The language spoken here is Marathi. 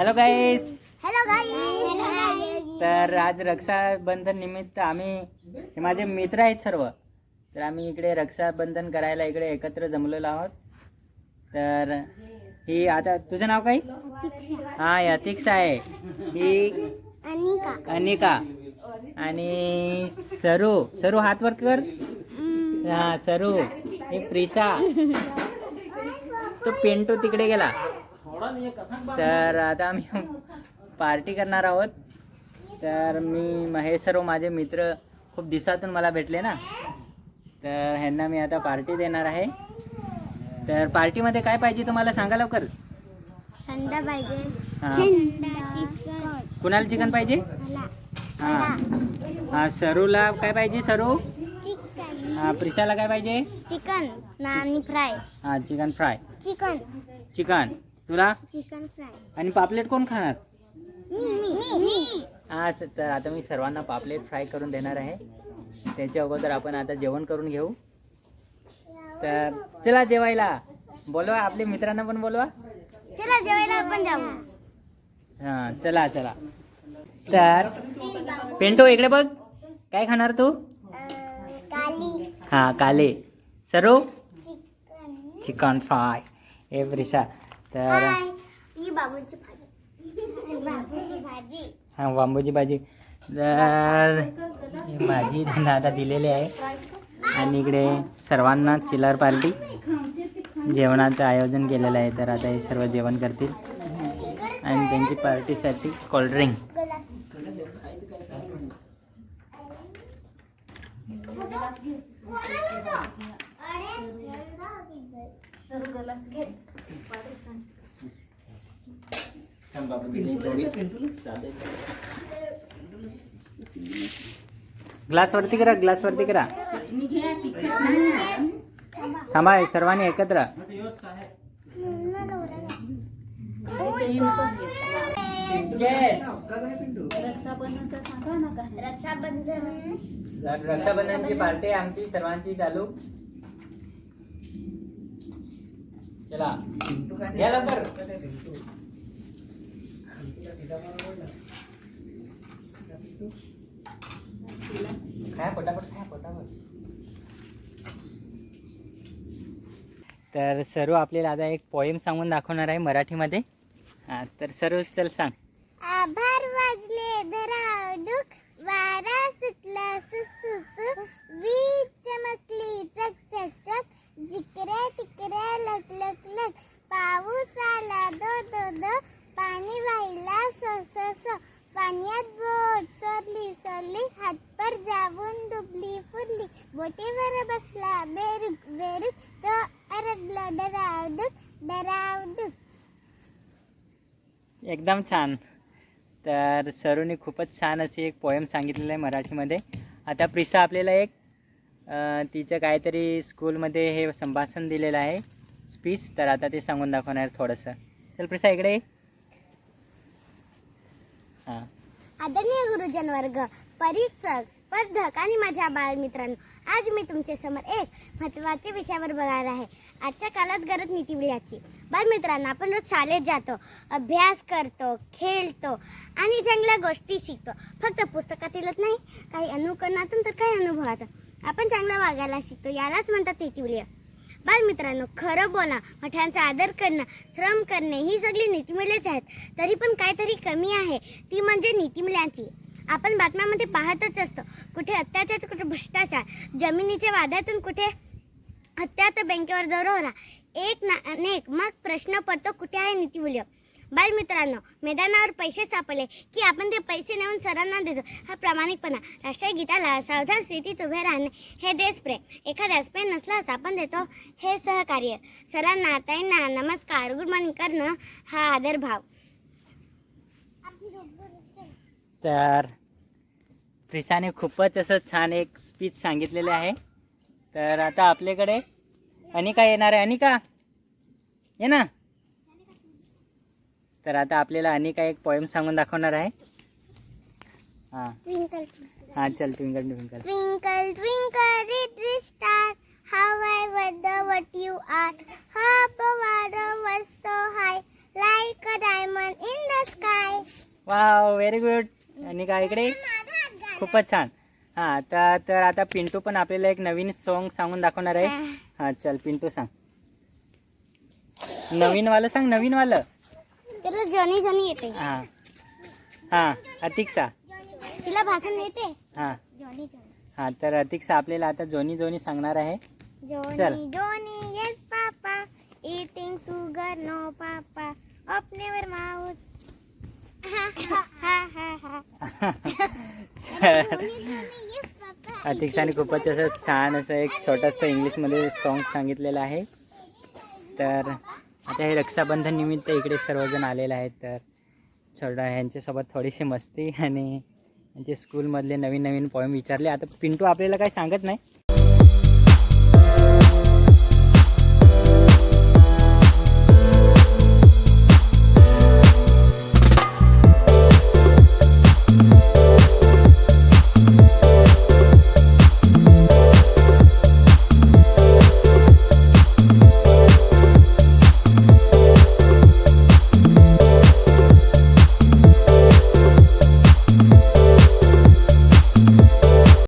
हॅलो गाईस हॅलो गाईस तर आज रक्षाबंधन निमित्त आम्ही माझे मित्र आहेत सर्व. तर आम्ही इकडे रक्षाबंधन करायला इकडे एकत्र जमलेलो आहोत. तर ही आता तुझं नाव काय? हा यतिक्स आहे. ही अनिका. अनिका. आणि सरू. सरू हात वर कर. हा सरू. ही प्रिसा. तो पेंटू तिकडे गेला. तर आता आम्ही पार्टी करणार आहोत. तर मी हे सर्व माझे मित्र खूप दिवसातून मला भेटले ना. तर ह्यांना मी आता पार्टी देणार आहे. तर पार्टीमध्ये काय पाहिजे तुम्हाला सांगा लवकर? थंड पाहिजे. हा. कुणाला चिकन पाहिजे? हा. हा सरूला काय पाहिजे सरू? हा प्रिसाला काय पाहिजे? चिकन. नानी फ्राय. हा चिकन फ्राय. चिकन. चिकन. तुला? चिकन फ्राय आणि पापलेट कोण खाणार? मी मी मी. हा स- तर आता मी सर्वांना पापलेट फ्राय करून देणार आहे. त्याच्या अगोदर आपण आता जेवण करून घेऊ. तर चला जेवायला. बोलवा आपल्या मित्रांना पण बोलवा. चला जेवायला आपण जाऊ. हा चला चला. तर पेंटो इकडे बघ. काय खाणार तू? काली. हा काले. सरू? चिकन फ्राय हे प्रिसा तर ही बाबूची भाजी. बाबूची भाजी. हा बांबूची भाजी. तर ही भाजी त्यांना आता दिलेली आहे. आणि इकडे सर्वांना चिलर पार्टी. जेवणाचं आयोजन केलेलं आहे तर आता हे सर्व जेवण करतील. आणि त्यांची पार्टीसाठी कोल्ड्रिंक गलास ग्लास वरती करा ग्लास वरती करा. थांबा सर्वांनी एकत्र. रक्षाबंधन. तर रक्षाबंधनची पार्टी आमची सर्वांची चालू. चला. घ्या लवकर पटापट पटापट. तर सर्व आपल्याला आता एक पोएम सांगून दाखवणार आहे मराठीमध्ये. हा तर सर्व चल सांग. आभार वाजले धरा वारा सुटला सुसुसु. वीज चमकली चक चक चक. जिकडे तिकडे लक लक लक पाऊस आला दो दो दो. पाणी वाहिला स स स. पाण्यात बोट सरली सरली. हातपर जाऊन डुबली फुरली. बोटीवर बसला बेरुक बेरुक तो अरडला डरावडुक डरावडुक एकदम छान. तर सरूने खूपच छान अशी एक पोयम सांगितलेलं आहे मराठीमध्ये. आता प्रिसा आपल्याला एक तिचं काहीतरी स्कूलमध्ये हे संभाषण दिलेलं आहे. स्पीच तर आता ते सांगून दाखवणार थोडंसं. चल प्रसा इकडे हां. आदरणीय गुरुजन वर्ग परीक्षक स्पर्धक आणि माझ्या बालमित्रांनो आज मी तुमच्यासमोर एक महत्त्वाच्या विषयावर बोलणार आहे. आजच्या काळात गरज नीतिमूल्याची बालमित्रांनो आपण रोज शाळेत जातो अभ्यास करतो खेळतो आणि चांगल्या गोष्टी शिकतो. फक्त पुस्तकातीलच नाही काही अनुकरणातून तर काही अनुभवातून. आपण चांगलं वागायला शिकतो यालाच म्हणतात नीतिमूल्य बालमित्रांनो खरं बोला मोठ्यांचा आदर करणं श्रम करणे ही सगळी नीतिमूल्यच आहेत. तरी पण काहीतरी कमी आहे ती म्हणजे नीतिमूल्यांची आपण बातम्यामध्ये पाहतच असतो कुठे अत्याचार कुठे भ्रष्टाचार जमिनीच्या वादातून कुठे हत्या तर बँकेवर दरोरा. एक ना अनेक मग प्रश्न पडतो कुठे आहे नीतिमूल्य बालमित्रांनो मैदानावर पैसे सापडले की आपण ते पैसे नेऊन सरांना देतो. हा प्रामाणिकपणा. राष्ट्रीय गीताला सावधान स्थितीत उभे राहणे हे देशप्रेम. एखाद्यास पेन नसल्यास आपण देतो हे सहकार्य. सरांना ताईंना नमस्कार. गुड मॉर्निंग करणं हा आदरभाव तर प्रिसाने खूपच असं छान एक स्पीच सांगितलेले आहे. तर आता आपल्याकडे अनिका येणार आहे. अनिका ये ना. तर आता आपल्याला अनिका एक पोएम सांगून दाखवणार आहे. हां. ट्विंकल हां चल twinkle twinkle twinkle, little star, how I wonder what you are. Up a water was so high, like a diamond in the sky. Wow very good आणि काय इकडे? खूपच छान. हा तर तर आता पिंटू पण आपल्याला एक नवीन सॉन्ग सांगून दाखवणार आहे. हा. चल पिंटू सांग. नवीन वालं सांग नवीन वालं त्याला जॉनी जॉनी येते. हा. हा अतिक्षा. तिला भाषण येते. हा. जॉनी जॉनी हा तर अतिक्षा आपल्याला आता जोनी जोनी सांगणार आहे. चल. Johnny Johnny yes papa. Eating sugar no papa. Mouth ha ha ha हा तर येस पापा. अतिक्षाने खूपच असं छान असं एक छोटंसं इंग्लिशमध्ये सॉन्ग सांगितलेलं आहे. तर आता हे रक्षाबंधन निमित्त इकडे सर्वजण आलेले आहेत तर छोटा ह्यांच्यासोबत थोडीशी मस्ती आणि त्यांचे स्कूलमधले नवीन नवीन पॉईंट विचारले. आता पिंटू आपल्याला काही सांगत नाही.